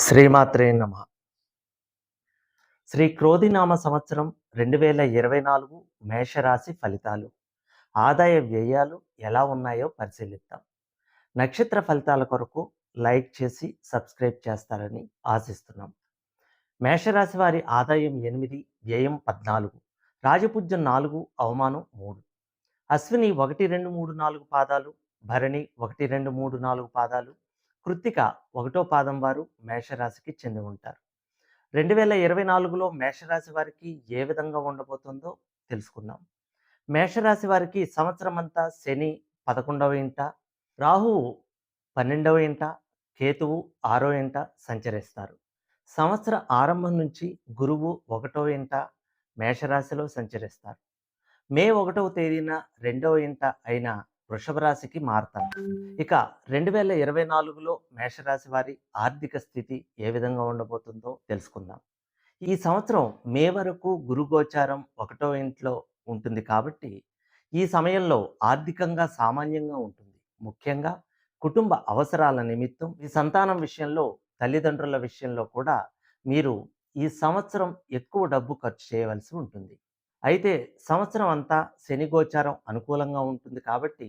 శ్రీమాత్రే నమ. శ్రీ క్రోధినామ సంవత్సరం రెండు వేల ఇరవై నాలుగు మేషరాశి ఫలితాలు. ఆదాయ వ్యయాలు ఎలా ఉన్నాయో పరిశీలిద్దాం. నక్షత్ర ఫలితాల కొరకు లైక్ చేసి సబ్స్క్రైబ్ చేస్తారని ఆశిస్తున్నాం. మేషరాశి వారి ఆదాయం ఎనిమిది వ్యయం పద్నాలుగు రాజపూజ్యం నాలుగు అవమానం మూడు. అశ్విని ఒకటి రెండు మూడు నాలుగు పాదాలు భరణి ఒకటి రెండు మూడు నాలుగు పాదాలు కృత్తిక ఒకటో పాదం వారు మేషరాశికి చెంది ఉంటారు. రెండు వేల ఇరవై నాలుగులో మేషరాశి వారికి ఏ విధంగా ఉండబోతుందో తెలుసుకుందాం. మేషరాశి వారికి సంవత్సరం అంతా శని పదకొండవ ఇంట రాహువు పన్నెండవ ఇంట కేతువు ఆరో ఇంట సంచరిస్తారు. సంవత్సర ఆరంభం నుంచి గురువు ఒకటో ఇంట మేషరాశిలో సంచరిస్తారు. మే ఒకటవ తేదీన రెండవ ఇంట అయిన వృషభ రాశికి మారతారు. ఇక రెండు వేల ఇరవై నాలుగులో మేషరాశి వారి ఆర్థిక స్థితి ఏ విధంగా ఉండబోతుందో తెలుసుకుందాం. ఈ సంవత్సరం మే వరకు గురుగోచారం ఒకటో ఇంట్లో ఉంటుంది కాబట్టి ఈ సమయంలో ఆర్థికంగా సామాన్యంగా ఉంటుంది. ముఖ్యంగా కుటుంబ అవసరాల నిమిత్తం ఈ సంతానం విషయంలో తల్లిదండ్రుల విషయంలో కూడా మీరు ఈ సంవత్సరం ఎక్కువ డబ్బు ఖర్చు చేయవలసి ఉంటుంది. అయితే సంవత్సరం అంతా శని గోచారం అనుకూలంగా ఉంటుంది కాబట్టి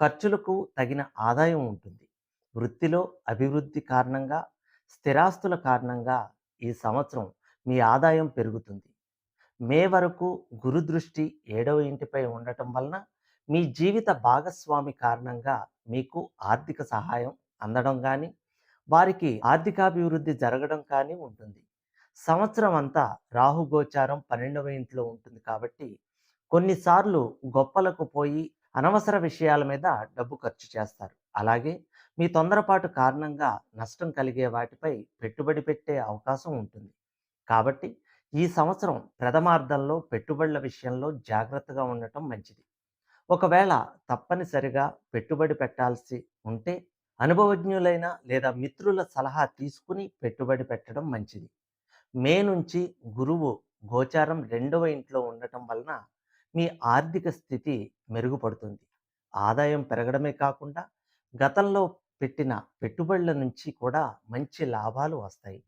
ఖర్చులకు తగిన ఆదాయం ఉంటుంది. వృత్తిలో అభివృద్ధి కారణంగా స్థిరాస్తుల కారణంగా ఈ సంవత్సరం మీ ఆదాయం పెరుగుతుంది. మే వరకు గురు దృష్టి ఏడవ ఇంటిపై ఉండటం వలన మీ జీవిత భాగస్వామి కారణంగా మీకు ఆర్థిక సహాయం అందడం కానీ వారికి ఆర్థికాభివృద్ధి జరగడం కానీ ఉంటుంది. సంవత్సరం అంతా రాహుగోచారం పన్నెండవ ఇంట్లో ఉంటుంది కాబట్టి కొన్నిసార్లు గొప్పలకు పోయి అనవసర విషయాల మీద డబ్బు ఖర్చు చేస్తారు. అలాగే మీ తొందరపాటు కారణంగా నష్టం కలిగే వాటిపై పెట్టుబడి పెట్టే అవకాశం ఉంటుంది. కాబట్టి ఈ సంవత్సరం ప్రథమార్థంలో పెట్టుబడుల విషయంలో జాగ్రత్తగా ఉండటం మంచిది. ఒకవేళ తప్పనిసరిగా పెట్టుబడి పెట్టాల్సి ఉంటే అనుభవజ్ఞులైన లేదా మిత్రుల సలహా తీసుకుని పెట్టుబడి పెట్టడం మంచిది. మే నుంచి గురువు గోచారం రెండవ ఇంట్లో ఉండటం వలన మీ ఆర్థిక స్థితి మెరుగుపడుతుంది. ఆదాయం పెరగడమే కాకుండా గతంలో పెట్టిన పెట్టుబడుల నుంచి కూడా మంచి లాభాలు వస్తాయి.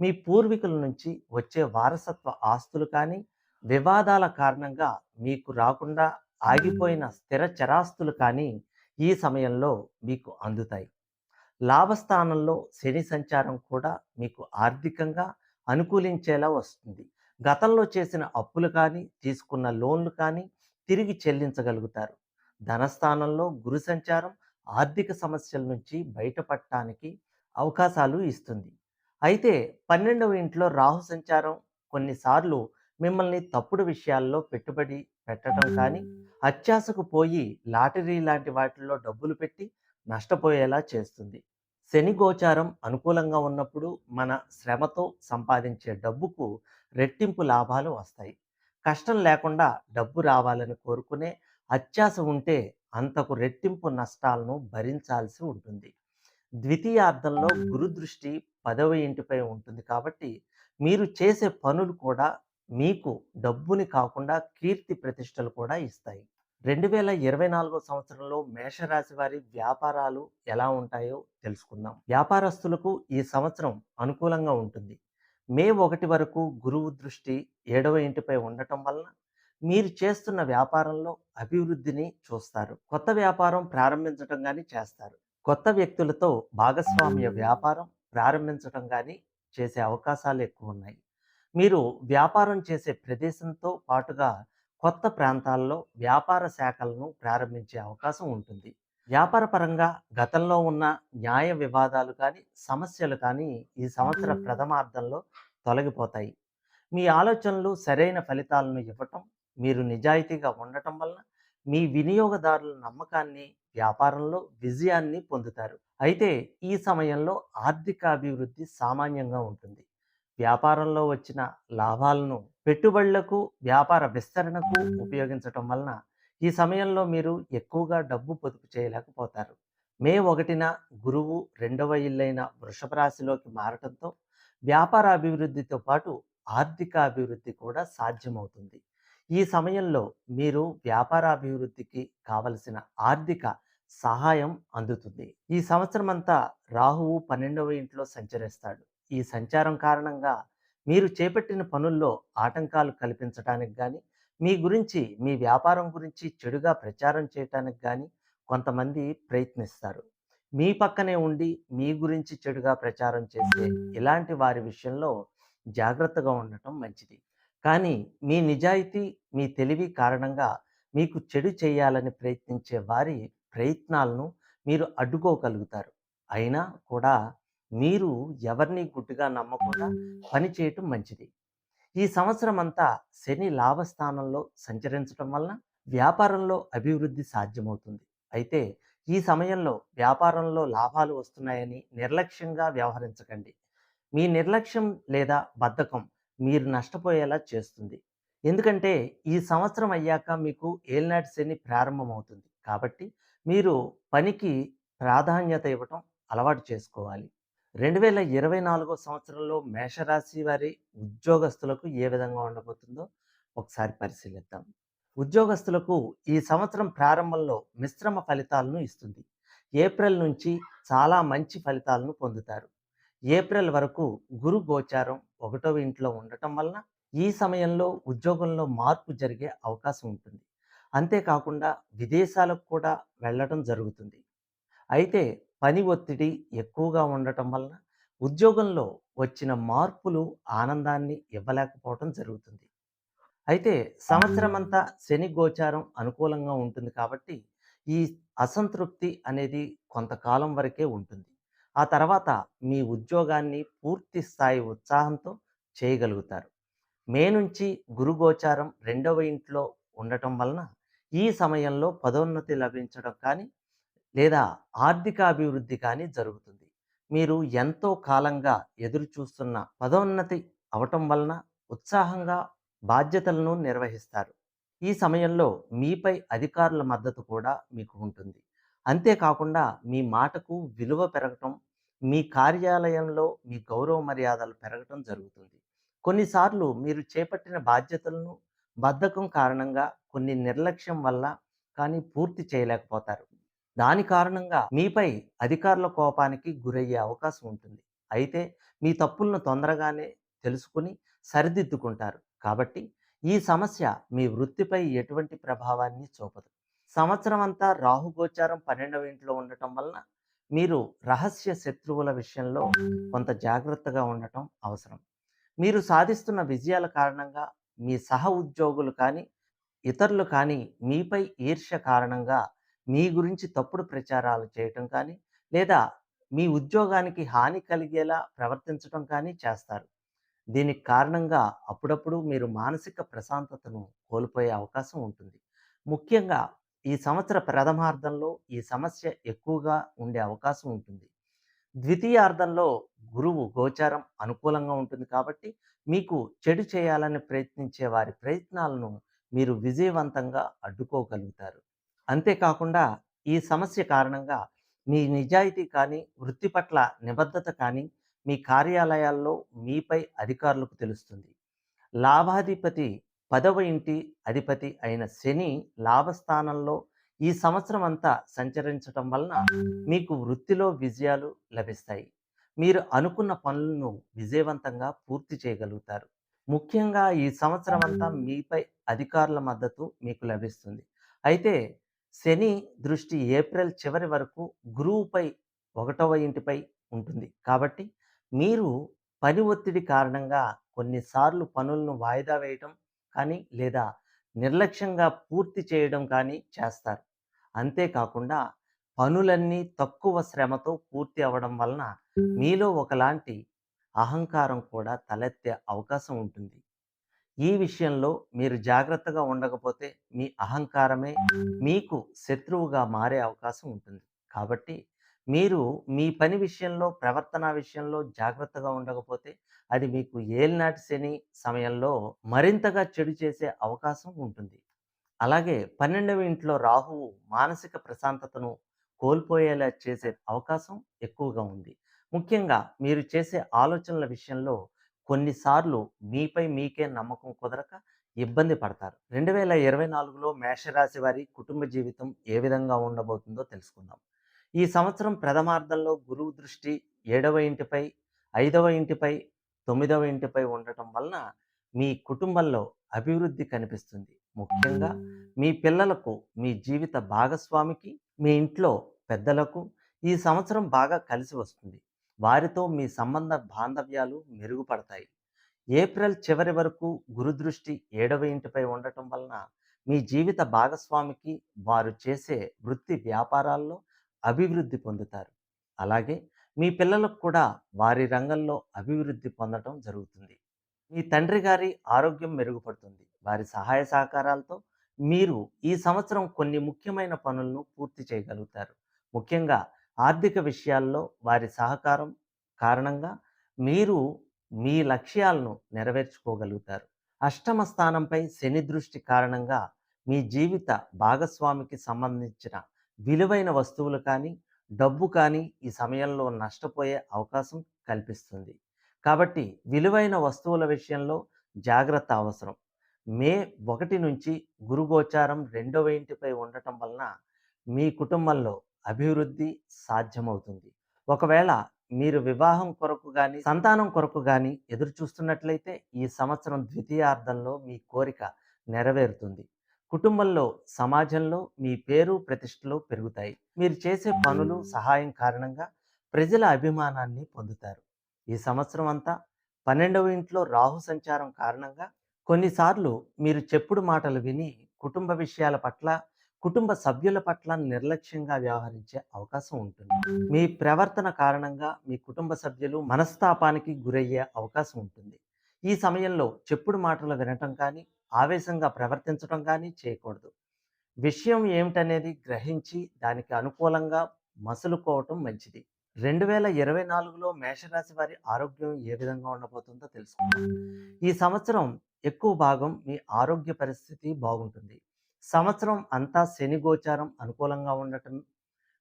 మీ పూర్వీకుల నుంచి వచ్చే వారసత్వ ఆస్తులు కానీ వివాదాల కారణంగా మీకు రాకుండా ఆగిపోయిన స్థిర చరాస్తులు కానీ ఈ సమయంలో మీకు అందుతాయి. లాభస్థానంలో శని సంచారం కూడా మీకు ఆర్థికంగా అనుకూలించేలా వస్తుంది. గతంలో చేసిన అప్పులు కానీ తీసుకున్న లోన్లు కానీ తిరిగి చెల్లించగలుగుతారు. ధనస్థానంలో గురు సంచారం ఆర్థిక సమస్యల నుంచి బయటపడటానికి అవకాశాలు ఇస్తుంది. అయితే పన్నెండవ ఇంట్లో రాహు సంచారం కొన్నిసార్లు మిమ్మల్ని తప్పుడు విషయాల్లో పెట్టుబడి పెట్టడం కానీ అత్యాశకు పోయి లాటరీ లాంటి వాటిల్లో డబ్బులు పెట్టి నష్టపోయేలా చేస్తుంది. శని గోచారం అనుకూలంగా ఉన్నప్పుడు మన శ్రమతో సంపాదించే డబ్బుకు రెట్టింపు లాభాలు వస్తాయి. కష్టం లేకుండా డబ్బు రావాలని కోరుకునే అత్యాశ ఉంటే అంతకు రెట్టింపు నష్టాలను భరించాల్సి ఉంటుంది. ద్వితీయార్థంలో గురుదృష్టి పదవి పదవ ఇంటిపై ఉంటుంది కాబట్టి మీరు చేసే పనులు కూడా మీకు డబ్బుని కాకుండా కీర్తి ప్రతిష్టలు కూడా ఇస్తాయి. రెండు వేల ఇరవై నాలుగో సంవత్సరంలో మేషరాశి వారి వ్యాపారాలు ఎలా ఉంటాయో తెలుసుకుందాం. వ్యాపారస్తులకు ఈ సంవత్సరం అనుకూలంగా ఉంటుంది. మే ఒకటి వరకు గురువు దృష్టి ఏడవ ఇంటిపై ఉండటం వలన మీరు చేస్తున్న వ్యాపారంలో అభివృద్ధిని చూస్తారు. కొత్త వ్యాపారం ప్రారంభించడం కానీ చేస్తారు. కొత్త వ్యక్తులతో భాగస్వామ్య వ్యాపారం ప్రారంభించడం కానీ చేసే అవకాశాలు ఎక్కువ ఉన్నాయి. మీరు వ్యాపారం చేసే ప్రదేశంతో పాటుగా కొత్త ప్రాంతాల్లో వ్యాపార శాఖలను ప్రారంభించే అవకాశం ఉంటుంది. వ్యాపార పరంగా గతంలో ఉన్న న్యాయ వివాదాలు కానీ సమస్యలు కానీ ఈ సంవత్సర ప్రథమార్థంలో తొలగిపోతాయి. మీ ఆలోచనలు సరైన ఫలితాలను ఇవ్వటం మీరు నిజాయితీగా ఉండటం వలన మీ వినియోగదారుల నమ్మకాన్ని వ్యాపారంలో విజయాన్ని పొందుతారు. అయితే ఈ సమయంలో ఆర్థిక అభివృద్ధి సామాన్యంగా ఉంటుంది. వ్యాపారంలో వచ్చిన లాభాలను పెట్టుబడులకు వ్యాపార విస్తరణకు ఉపయోగించటం వలన ఈ సమయంలో మీరు ఎక్కువగా డబ్బు పొదుపు చేయలేకపోతారు. మే ఒకటిన గురువు రెండవ ఇల్లైన వృషభ రాశిలోకి మారటంతో వ్యాపార అభివృద్ధితో పాటు ఆర్థిక అభివృద్ధి కూడా సాధ్యమవుతుంది. ఈ సమయంలో మీరు వ్యాపార అభివృద్ధికి కావలసిన ఆర్థిక సహాయం అందుతుంది. ఈ సంవత్సరం అంతా రాహువు పన్నెండవ ఇంట్లో సంచరిస్తాడు. ఈ సంచారం కారణంగా మీరు చేపట్టిన పనుల్లో ఆటంకాలు కల్పించడానికి కానీ మీ గురించి, మీ వ్యాపారం గురించి చెడుగా ప్రచారం చేయటానికి కానీ కొంతమంది ప్రయత్నిస్తారు. మీ పక్కనే ఉండి మీ గురించి చెడుగా ప్రచారం చేసే ఇలాంటి వారి విషయంలో జాగ్రత్తగా ఉండటం మంచిది. కానీ మీ నిజాయితీ, మీ తెలివి కారణంగా మీకు చెడు చేయాలని ప్రయత్నించే వారి ప్రయత్నాలను మీరు అడ్డుకోగలుగుతారు. అయినా కూడా మీరు ఎవరిని గుడ్డుగా నమ్మకుండా పని చేయటం మంచిది. ఈ సంవత్సరం అంతా శని లాభస్థానంలో సంచరించటం వలన వ్యాపారంలో అభివృద్ధి సాధ్యమవుతుంది. అయితే ఈ సమయంలో వ్యాపారంలో లాభాలు వస్తున్నాయని నిర్లక్ష్యంగా వ్యవహరించకండి. మీ నిర్లక్ష్యం లేదా బద్ధకం మీరు నష్టపోయేలా చేస్తుంది. ఎందుకంటే ఈ సంవత్సరం అయ్యాక మీకు ఏలినాటి శని ప్రారంభమవుతుంది. కాబట్టి మీరు పనికి ప్రాధాన్యత ఇవ్వటం అలవాటు చేసుకోవాలి. 2024 సంవత్సరంలో మేషరాశి వారి ఉద్యోగస్తులకు ఏ విధంగా ఉండబోతుందో ఒకసారి పరిశీలిద్దాం. ఉద్యోగస్తులకు ఈ సంవత్సరం ప్రారంభంలో మిశ్రమ ఫలితాలను ఇస్తుంది. ఏప్రిల్ నుంచి చాలా మంచి ఫలితాలను పొందుతారు. ఏప్రిల్ వరకు గురు గోచారం ఒకటో ఇంట్లో ఉండటం వలన ఈ సమయంలో ఉద్యోగంలో మార్పు జరిగే అవకాశం ఉంటుంది. అంతేకాకుండా విదేశాలకు కూడా వెళ్ళడం జరుగుతుంది. అయితే పని ఒత్తిడి ఎక్కువగా ఉండటం వలన ఉద్యోగంలో వచ్చిన మార్పులు ఆనందాన్ని ఇవ్వలేకపోవటం జరుగుతుంది. అయితే సంవత్సరమంతా శని గోచారం అనుకూలంగా ఉంటుంది కాబట్టి ఈ అసంతృప్తి అనేది కొంతకాలం వరకే ఉంటుంది. ఆ తర్వాత మీ ఉద్యోగాన్ని పూర్తి స్థాయి ఉత్సాహంతో చేయగలుగుతారు. మే నుంచి గురు గోచారం రెండవ ఇంట్లో ఉండటం వలన ఈ సమయంలో పదోన్నతి లభించడం కానీ, లేదా ఆర్థికాభివృద్ధి కానీ జరుగుతుంది. మీరు ఎంతో కాలంగా ఎదురు చూస్తున్న పదోన్నతి అవటం వలన ఉత్సాహంగా బాధ్యతలను నిర్వహిస్తారు. ఈ సమయంలో మీపై అధికారుల మద్దతు కూడా మీకు ఉంటుంది. అంతేకాకుండా మీ మాటకు విలువ పెరగటం, మీ కార్యాలయంలో మీ గౌరవ మర్యాదలు పెరగటం జరుగుతుంది. కొన్నిసార్లు మీరు చేపట్టిన బాధ్యతలను బద్ధకం కారణంగా కొన్ని నిర్లక్ష్యం వల్ల కానీ పూర్తి చేయలేకపోతారు. దాని కారణంగా మీపై అధికారుల కోపానికి గురయ్యే అవకాశం ఉంటుంది. అయితే మీ తప్పులను తొందరగానే తెలుసుకొని సరిదిద్దుకుంటారు. కాబట్టి ఈ సమస్య మీ వృత్తిపై ఎటువంటి ప్రభావాన్ని చూపదు. సంవత్సరమంతా రాహు గోచారం 12వ ఇంట్లో ఉండటం వలన మీరు రహస్య శత్రువుల విషయంలో కొంత జాగ్రత్తగా ఉండటం అవసరం. మీరు సాధిస్తున్న విజయాల కారణంగా మీ సహ ఉద్యోగులు కానీ, ఇతరులు కానీ మీపై ఈర్ష్య కారణంగా మీ గురించి తప్పుడు ప్రచారాలు చేయటం కానీ, లేదా మీ ఉద్యోగానికి హాని కలిగేలా ప్రవర్తించటం కానీ చేస్తారు. దీనికి కారణంగా అప్పుడప్పుడు మీరు మానసిక ప్రశాంతతను కోల్పోయే అవకాశం ఉంటుంది. ముఖ్యంగా ఈ సంవత్సర ప్రథమార్థంలో ఈ సమస్య ఎక్కువగా ఉండే అవకాశం ఉంటుంది. ద్వితీయార్థంలో గురువు గోచారం అనుకూలంగా ఉంటుంది కాబట్టి మీకు చెడు చేయాలని ప్రయత్నించే వారి ప్రయత్నాలను మీరు విజయవంతంగా అడ్డుకోగలుగుతారు. అంతేకాకుండా ఈ సమస్య కారణంగా మీ నిజాయితీ కానీ, వృత్తి పట్ల నిబద్ధత కానీ మీ కార్యాలయాల్లో మీపై అధికారులకు తెలుస్తుంది. లాభాధిపతి పదవ ఇంటి అధిపతి అయిన శని లాభస్థానంలో ఈ సంవత్సరం అంతా సంచరించటం వలన మీకు వృత్తిలో విజయాలు లభిస్తాయి. మీరు అనుకున్న పనులను విజయవంతంగా పూర్తి చేయగలుగుతారు. ముఖ్యంగా ఈ సంవత్సరం అంతా మీపై అధికారుల మద్దతు మీకు లభిస్తుంది. అయితే శని దృష్టి ఏప్రిల్ చివరి వరకు గురువుపై ఒకటవ ఇంటిపై ఉంటుంది. కాబట్టి మీరు పని ఒత్తిడి కారణంగా కొన్నిసార్లు పనులను వాయిదా వేయటం కానీ, లేదా నిర్లక్ష్యంగా పూర్తి చేయడం కానీ చేస్తారు. అంతేకాకుండా పనులన్నీ తక్కువ శ్రమతో పూర్తి అవ్వడం వలన మీలో ఒకలాంటి అహంకారం కూడా తలెత్తే అవకాశం ఉంటుంది. ఈ విషయంలో మీరు జాగ్రత్తగా ఉండకపోతే మీ అహంకారమే మీకు శత్రువుగా మారే అవకాశం ఉంటుంది. కాబట్టి మీరు మీ పని విషయంలో, ప్రవర్తన విషయంలో జాగ్రత్తగా ఉండకపోతే అది మీకు ఏలినాటి శని సమయంలో మరింతగా చెడు చేసే అవకాశం ఉంటుంది. అలాగే 12వ ఇంట్లో రాహువు మానసిక ప్రశాంతతను కోల్పోయేలా చేసే అవకాశం ఎక్కువగా ఉంది. ముఖ్యంగా మీరు చేసే ఆలోచనల విషయంలో కొన్నిసార్లు మీపై మీకే నమ్మకం కుదరక ఇబ్బంది పడతారు. 2024లో మేషరాశి వారి కుటుంబ జీవితం ఏ విధంగా ఉండబోతుందో తెలుసుకుందాం. ఈ సంవత్సరం ప్రథమార్థంలో గురువు దృష్టి ఏడవ ఇంటిపై, ఐదవ ఇంటిపై తొమ్మిదవ ఇంటిపై ఉండటం వలన మీ కుటుంబంలో అభివృద్ధి కనిపిస్తుంది ముఖ్యంగా మీ పిల్లలకు మీ జీవిత భాగస్వామికి మీ ఇంట్లో పెద్దలకు ఈ సంవత్సరం బాగా కలిసి వస్తుంది వారితో మీ సంబంధ బాంధవ్యాలు మెరుగుపడతాయి. ఏప్రిల్ చివరి వరకు గురుదృష్టి ఏడవ ఇంటిపై ఉండటం వలన మీ జీవిత భాగస్వామికి వారు చేసే వృత్తి వ్యాపారాల్లో అభివృద్ధి పొందుతారు. అలాగే మీ పిల్లలకు కూడా వారి రంగంలో అభివృద్ధి పొందడం జరుగుతుంది. మీ తండ్రి గారి ఆరోగ్యం మెరుగుపడుతుంది. వారి సహాయ సహకారాలతో మీరు ఈ సంవత్సరం కొన్ని ముఖ్యమైన పనులను పూర్తి చేయగలుగుతారు. ముఖ్యంగా ఆర్థిక విషయాల్లో వారి సహకారం కారణంగా మీరు మీ లక్ష్యాలను నెరవేర్చుకోగలుగుతారు. అష్టమ స్థానంపై శని దృష్టి కారణంగా మీ జీవిత భాగస్వామికి సంబంధించిన విలువైన వస్తువులు కానీ డబ్బు కానీ ఈ సమయంలో నష్టపోయే అవకాశం కల్పిస్తుంది. కాబట్టి విలువైన వస్తువుల విషయంలో జాగ్రత్త అవసరం. మే ఒకటి నుంచి గురుగోచారం రెండవ ఇంటిపై ఉండటం వలన మీ కుటుంబంలో అభివృద్ధి సాధ్యమవుతుంది. ఒకవేళ మీరు వివాహం కొరకు కానీ సంతానం కొరకు కానీ ఎదురు చూస్తున్నట్లయితే ఈ సంవత్సరం ద్వితీయార్థంలో మీ కోరిక నెరవేరుతుంది. కుటుంబంలో సమాజంలో మీ పేరు ప్రతిష్టలు పెరుగుతాయి. మీరు చేసే పనులు సహాయం కారణంగా ప్రజల అభిమానాన్ని పొందుతారు. ఈ సంవత్సరం అంతా పన్నెండవ ఇంట్లో రాహు సంచారం కారణంగా కొన్నిసార్లు మీరు చెప్పుడు మాటలు విని కుటుంబ విషయాల పట్ల కుటుంబ సభ్యుల పట్ల నిర్లక్ష్యంగా వ్యవహరించే అవకాశం ఉంటుంది. మీ ప్రవర్తన కారణంగా మీ కుటుంబ సభ్యులు మనస్తాపానికి గురయ్యే అవకాశం ఉంటుంది. ఈ సమయంలో చెప్పుడు మాటలు వినటం కానీ ఆవేశంగా ప్రవర్తించడం కానీ చేయకూడదు. విషయం ఏమిటనేది గ్రహించి దానికి అనుకూలంగా మసులుకోవటం మంచిది. రెండు వేల ఇరవై నాలుగులో మేషరాశి వారి ఆరోగ్యం ఏ విధంగా ఉండబోతుందో తెలుసుకుందాం. ఈ సంవత్సరం ఎక్కువ భాగం మీ ఆరోగ్య పరిస్థితి బాగుంటుంది. సంవత్సరం అంతా శని గోచారం అనుకూలంగా ఉండటం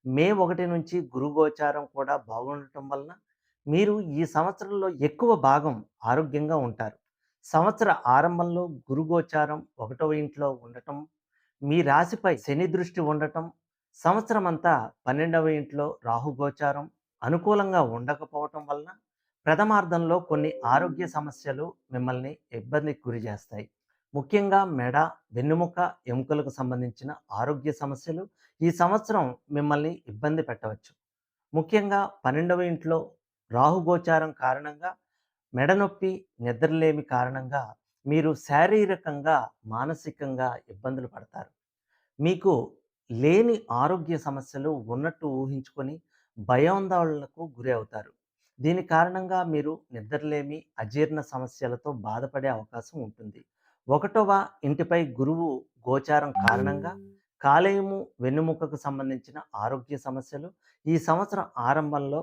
మే ఒకటి నుంచి గురు గోచారం కూడా బాగుండటం వలన మీరు ఈ సంవత్సరంలో ఎక్కువ భాగం ఆరోగ్యంగా ఉంటారు. సంవత్సర ఆరంభంలో గురు గోచారం ఒకటవ ఇంట్లో ఉండటం మీ రాశిపై శని దృష్టి ఉండటం సంవత్సరం అంతా పన్నెండవ ఇంట్లో రాహు గోచారం అనుకూలంగా ఉండకపోవటం వలన ప్రథమార్థంలో కొన్ని ఆరోగ్య సమస్యలు మిమ్మల్ని ఇబ్బందికి గురి చేస్తాయి. ముఖ్యంగా మెడ వెన్నుముక ఎముకలకు సంబంధించిన ఆరోగ్య సమస్యలు ఈ సంవత్సరం మిమ్మల్ని ఇబ్బంది పెట్టవచ్చు. ముఖ్యంగా పన్నెండవ ఇంట్లో రాహుగోచారం కారణంగా మెడ నొప్పి నిద్రలేమి కారణంగా మీరు శారీరకంగా మానసికంగా ఇబ్బందులు పడతారు. మీకు లేని ఆరోగ్య సమస్యలు ఉన్నట్టు ఊహించుకొని భయాందోళనకు గురి అవుతారు. దీని కారణంగా మీరు నిద్రలేమి అజీర్ణ సమస్యలతో బాధపడే అవకాశం ఉంటుంది. ఒకటవ ఇంటిపై గురువు గోచారం కారణంగా కాలేయము వెన్నుముకకు సంబంధించిన ఆరోగ్య సమస్యలు ఈ సంవత్సరం ఆరంభంలో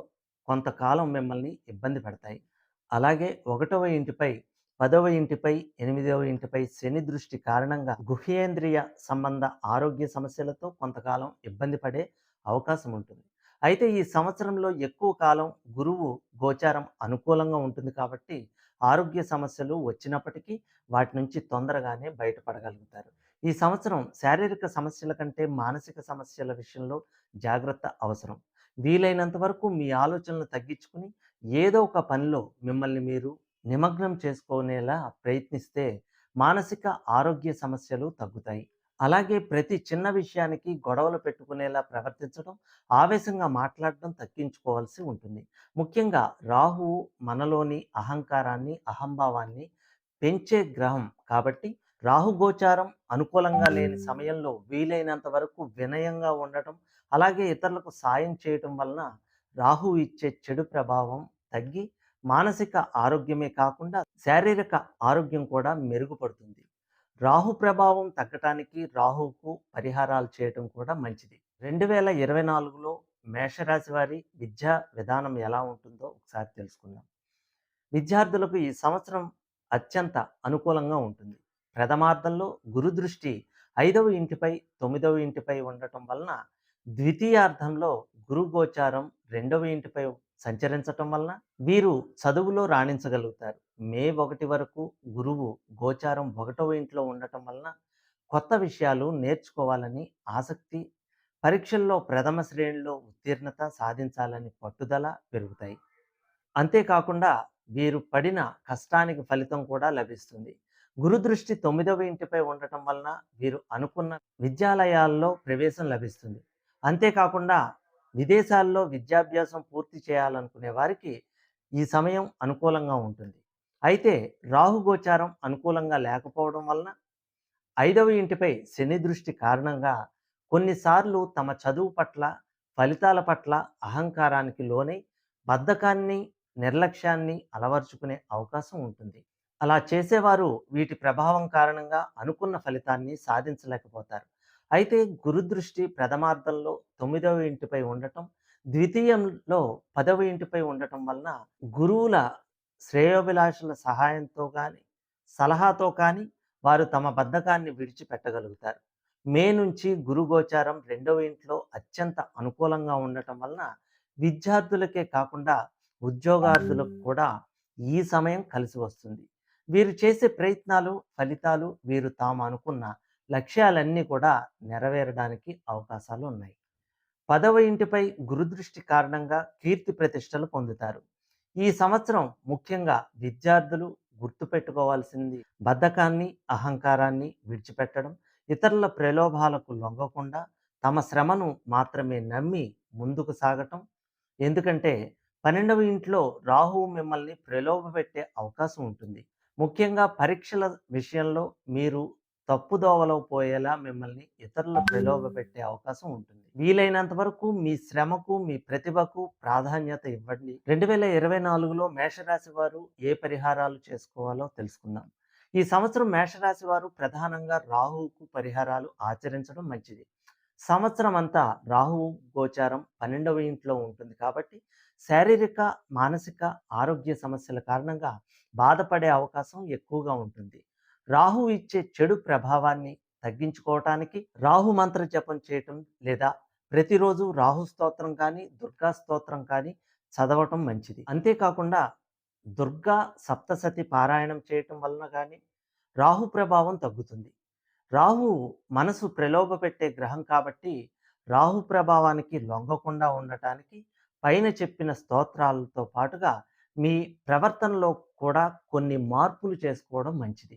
కొంతకాలం మిమ్మల్ని ఇబ్బంది పెడతాయి. అలాగే ఒకటవ ఇంటిపై పదవ ఇంటిపై ఎనిమిదవ ఇంటిపై శని దృష్టి కారణంగా గుహ్యేంద్రియ సంబంధ ఆరోగ్య సమస్యలతో కొంతకాలం ఇబ్బంది పడే అవకాశం ఉంటుంది. అయితే ఈ సంవత్సరంలో ఎక్కువ కాలం గురువు గోచారం అనుకూలంగా ఉంటుంది కాబట్టి ఆరోగ్య సమస్యలు వచ్చినప్పటికీ వాటి నుంచి తొందరగానే బయటపడగలుగుతారు. ఈ సంవత్సరం శారీరక సమస్యల కంటే మానసిక సమస్యల విషయంలో జాగ్రత్త అవసరం. వీలైనంత వరకు మీ ఆలోచనలు తగ్గించుకుని ఏదో ఒక పనిలో మిమ్మల్ని మీరు నిమగ్నం చేసుకునేలా ప్రయత్నిస్తే మానసిక ఆరోగ్య సమస్యలు తగ్గుతాయి. అలాగే ప్రతి చిన్న విషయానికి గొడవలు పెట్టుకునేలా ప్రవర్తించడం ఆవేశంగా మాట్లాడడం తగ్గించుకోవాల్సి ఉంటుంది. ముఖ్యంగా రాహువు మనలోని అహంకారాన్ని అహంభావాన్ని పెంచే గ్రహం కాబట్టి రాహుగోచారం అనుకూలంగా లేని సమయంలో వీలైనంత వరకు వినయంగా ఉండటం అలాగే ఇతరులకు సాయం చేయటం వలన రాహు ఇచ్చే చెడు ప్రభావం తగ్గి మానసిక ఆరోగ్యమే కాకుండా శారీరక ఆరోగ్యం కూడా మెరుగుపడుతుంది. రాహు ప్రభావం తగ్గటానికి రాహుకు పరిహారాలు చేయటం కూడా మంచిది. రెండు వేల ఇరవై నాలుగులో మేషరాశి వారి విద్యా విధానం ఎలా ఉంటుందో ఒకసారి తెలుసుకుందాం. విద్యార్థులకు ఈ సంవత్సరం అత్యంత అనుకూలంగా ఉంటుంది. ప్రథమార్థంలో గురు దృష్టి ఐదవ ఇంటిపై తొమ్మిదవ ఇంటిపై ఉండటం వలన ద్వితీయార్థంలో గురు గోచారం రెండవ ఇంటిపై సంచరించటం వలన వీరు చదువులో రాణించగలుగుతారు మే ఒకటి వరకు గురువు గోచారం ఒకటవ ఇంట్లో ఉండటం వలన కొత్త విషయాలు నేర్చుకోవాలని ఆసక్తి పరీక్షల్లో ప్రథమ శ్రేణిలో ఉత్తీర్ణత సాధించాలని పట్టుదల పెరుగుతాయి అంతేకాకుండా వీరు పడిన కష్టానికి ఫలితం కూడా లభిస్తుంది. గురుదృష్టి తొమ్మిదవ ఇంటిపై ఉండటం వలన వీరు అనుకున్న విద్యాలయాల్లో ప్రవేశం లభిస్తుంది. అంతేకాకుండా విదేశాల్లో విద్యాభ్యాసం పూర్తి చేయాలనుకునే వారికి ఈ సమయం అనుకూలంగా ఉంటుంది. అయితే రాహుగోచారం అనుకూలంగా లేకపోవడం వలన ఐదవ ఇంటిపై శని దృష్టి కారణంగా కొన్నిసార్లు తమ చదువు పట్ల, ఫలితాల పట్ల అహంకారానికి లోనై బద్ధకాన్ని, నిర్లక్ష్యాన్ని అలవర్చుకునే అవకాశం ఉంటుంది. అలా చేసేవారు వీటి ప్రభావం కారణంగా అనుకున్న ఫలితాన్ని సాధించలేకపోతారు. అయితే గురుదృష్టి ప్రథమార్థంలో తొమ్మిదవ ఇంటిపై ఉండటం, ద్వితీయంలో పదవ ఇంటిపై ఉండటం వలన గురువుల శ్రేయోభిలాషుల సహాయంతో కానీ సలహాతో కానీ వారు తమ బద్ధకాన్ని విడిచిపెట్టగలుగుతారు. మే నుంచి గురు గోచారం రెండవ ఇంట్లో అత్యంత అనుకూలంగా ఉండటం వలన విద్యార్థులకే కాకుండా ఉద్యోగార్థులకు కూడా ఈ సమయం కలిసి వస్తుంది. వీరు చేసే ప్రయత్నాలు, ఫలితాలు వీరు తాము అనుకున్న లక్ష్యాలన్నీ కూడా నెరవేరడానికి అవకాశాలు ఉన్నాయి. పదవ ఇంటిపై గురుదృష్టి కారణంగా కీర్తి ప్రతిష్టలు పొందుతారు. ఈ సంవత్సరం ముఖ్యంగా విద్యార్థులు గుర్తుపెట్టుకోవాల్సింది బద్ధకాన్ని, అహంకారాన్ని విడిచిపెట్టడం, ఇతరుల ప్రలోభాలకు లొంగకుండా తమ శ్రమను మాత్రమే నమ్మి ముందుకు సాగటం. ఎందుకంటే పన్నెండవ ఇంట్లో రాహువు మిమ్మల్ని ప్రలోభపెట్టే అవకాశం ఉంటుంది. ముఖ్యంగా పరీక్షల విషయంలో మీరు తప్పుదోవలో పోయేలా మిమ్మల్ని ఇతరులు ప్రలోభపెట్టే అవకాశం ఉంటుంది. వీలైనంత వరకు మీ శ్రమకు, మీ ప్రతిభకు ప్రాధాన్యత ఇవ్వండి. 2024లో మేషరాశి వారు ఏ పరిహారాలు చేసుకోవాలో తెలుసుకుందాం. ఈ సంవత్సరం మేషరాశి వారు ప్రధానంగా రాహువుకు పరిహారాలు ఆచరించడం మంచిది. సంవత్సరం అంతా రాహువు గోచారం 12వ ఇంట్లో ఉంటుంది కాబట్టి శారీరక, మానసిక ఆరోగ్య సమస్యల కారణంగా బాధపడే అవకాశం ఎక్కువగా ఉంటుంది. రాహు ఇచ్చే చెడు ప్రభావాన్ని తగ్గించుకోవటానికి రాహు మంత్ర జపం చేయటం లేదా ప్రతిరోజు రాహు స్తోత్రం కానీ, దుర్గా స్తోత్రం కానీ చదవటం మంచిది. అంతేకాకుండా దుర్గా సప్తసతి పారాయణం చేయటం వలన కానీ రాహు ప్రభావం తగ్గుతుంది. రాహు మనసు ప్రలోభపెట్టే గ్రహం కాబట్టి రాహు ప్రభావానికి లొంగకుండా ఉండటానికి పైన చెప్పిన స్తోత్రాలతో పాటుగా మీ ప్రవర్తనలో కూడా కొన్ని మార్పులు చేసుకోవడం మంచిది.